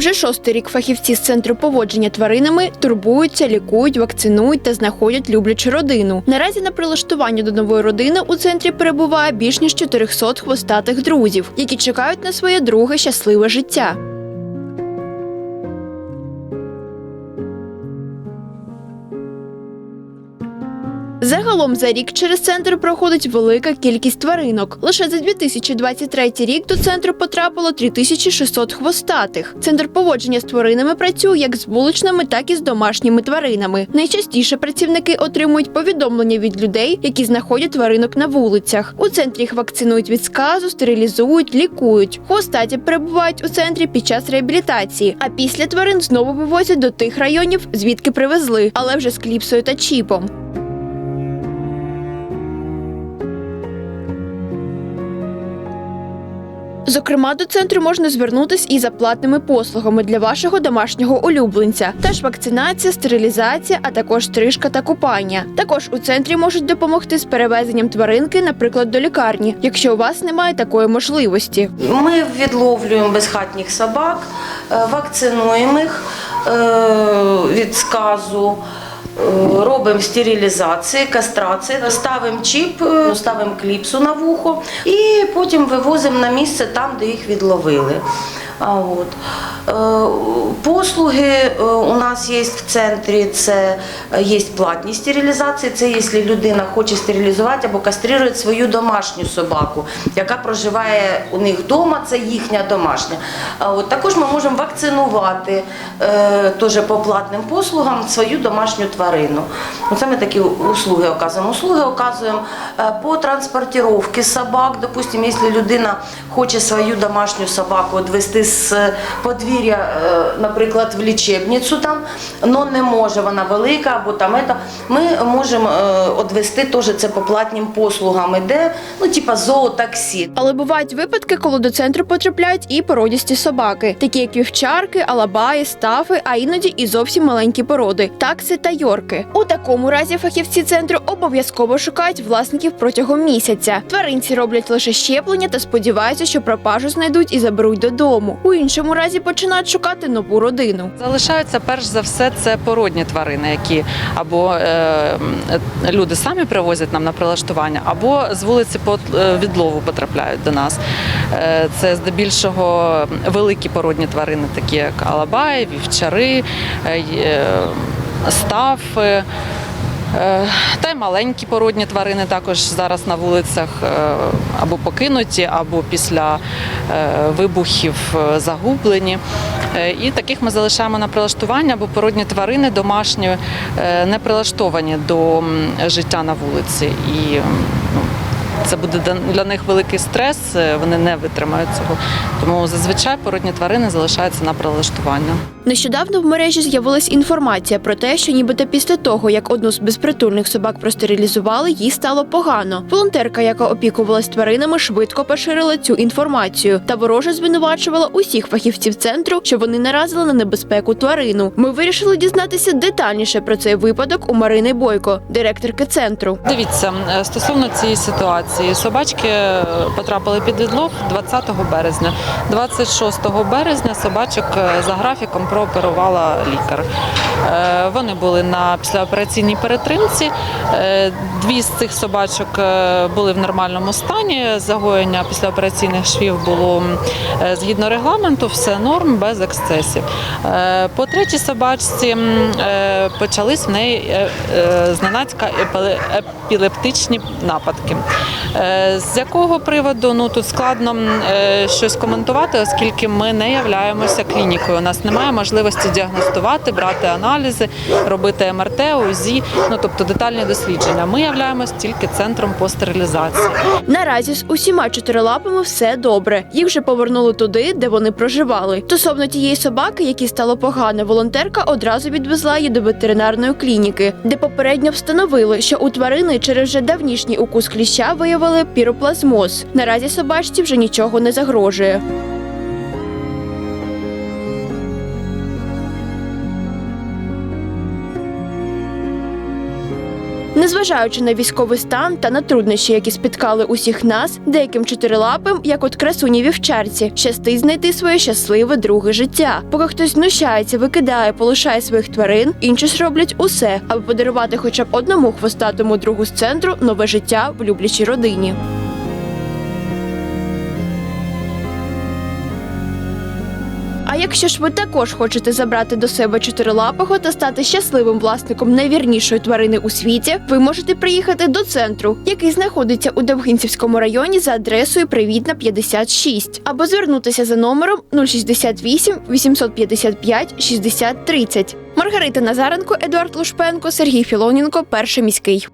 Вже шостий рік фахівці з центру поводження тваринами турбуються, лікують, вакцинують та знаходять люблячу родину. Наразі на прилаштування до нової родини у центрі перебуває більш ніж 400 хвостатих друзів, які чекають на своє друге щасливе життя. Загалом за рік через центр проходить велика кількість тваринок. Лише за 2023 рік до центру потрапило 3600 хвостатих. Центр поводження з тваринами працює як з вуличними, так і з домашніми тваринами. Найчастіше працівники отримують повідомлення від людей, які знаходять тваринок на вулицях. У центрі їх вакцинують від сказу, стерилізують, лікують. Хвостаті перебувають у центрі під час реабілітації, а після тварин знову вивозять до тих районів, звідки привезли, але вже з кліпсою та чіпом. Зокрема, до центру можна звернутись і за платними послугами для вашого домашнього улюбленця. Теж вакцинація, стерилізація, а також стрижка та купання. Також у центрі можуть допомогти з перевезенням тваринки, наприклад, до лікарні, якщо у вас немає такої можливості. Ми відловлюємо безхатніх собак, е, вакцинуємо їх е, від сказу. Е, Робимо стерилізації, кастрації, ставимо чіп, е, ставимо кліпсу на вухо і потім вивозимо на місце там, де їх відловили. А от. Е, Послуги е, у нас є в центрі, це е, є платні стерилізації. Це якщо людина хоче стерилізувати або кастрирує свою домашню собаку, яка проживає у них вдома, це їхня домашня. От також ми можемо вакцинувати теж по платним послугам свою домашню тварину. Оце ми такі услуги оказуємо. Услуги оказуємо по транспортировці собак. Допустимо, якщо людина хоче свою домашню собаку відвести з подвір'я, е, наприклад, в лічебницю там, але не може, вона велика або там ета, ми можемо відвести теж це по платним послугам, іде, ну, типа зоотаксі. Але бувають випадки, коли до центру потрапляють і породісті собаки, такі як вівчарки, алабаї, стафи, а іноді і зовсім маленькі породи такси та йорки. У такому разі фахівці центру обов'язково шукають власників протягом місяця. Тваринці роблять лише щеплення та сподіваються, що пропажу знайдуть і заберуть додому. У іншому разі починають шукати нову родину. Залишаються перш за все це породні тварини, які або е, люди самі привозять нам на прилаштування, або з вулиці по е, відлову потрапляють до нас. Е, це здебільшого великі породні тварини, такі як алабаї, вівчари, е, е, стафи. Е, Та й маленькі породні тварини також зараз на вулицях е, або покинуті, або після е, вибухів загублені. І таких ми залишаємо на прилаштування, бо породні тварини домашні не прилаштовані до життя на вулиці. І це буде для- них великий стрес, е, вони не витримають цього. Тому зазвичай породні тварини залишаються на прилаштування. Нещодавно в мережі з'явилась інформація про те, що нібито після того, як одну з безпритульних собак простерилізували, їй стало погано. Волонтерка, яка опікувалась тваринами, швидко поширила цю інформацію та вороже звинувачувала усіх фахівців центру, що вони наразили на небезпеку тварину. Ми вирішили дізнатися детальніше про цей випадок у Марини Бойко, директорки центру. Дивіться, е, стосовно цієї ситуації, собачки е, потрапили під відлов 20 березня. 26 березня собачок е, за графіком прооперувала лікар. Е, Вони були на післяопераційній перетримці. Дві з цих собачок були в нормальному стані. Загоєння післяопераційних швів було згідно регламенту, все норм, без ексцесів. По третій собачці почались в неї зненацька епілептичні нападки. Е, З якого приводу ну тут складно е, щось коментувати, оскільки ми не являємося клінікою. У нас немає можливості діагностувати, брати аналізи, робити МРТ, УЗІ, ну тобто детальні дослідження. Ми являємося тільки центром по стерилізації. Наразі з усіма чотирилапами все добре. Їх вже повернули туди, де вони проживали. Стосовно тієї собаки, якій стало погано, волонтерка одразу відвезла її до ветеринарної клініки, де попередньо встановили, що у тварини через вже давнішній укус кліща виявили піроплазмоз. Наразі собачці вже нічого не загрожує. Незважаючи на військовий стан та на труднощі, які спіткали усіх нас, деяким чотирилапим, як от красуні вівчарці, щастить знайти своє щасливе друге життя. Поки хтось знущається, викидає, полишає своїх тварин, інші ж роблять усе, аби подарувати хоча б одному хвостатому другу з центру нове життя в люблячій родині. А якщо ж ви також хочете забрати до себе чотирилапого та стати щасливим власником найвірнішої тварини у світі, ви можете приїхати до центру, який знаходиться у Довгинцівському районі за адресою Привітна 56, або звернутися за номером 068 855 60 30. Маргарита Назаренко, Едуард Лушпенко, Сергій Філоненко, перший міський.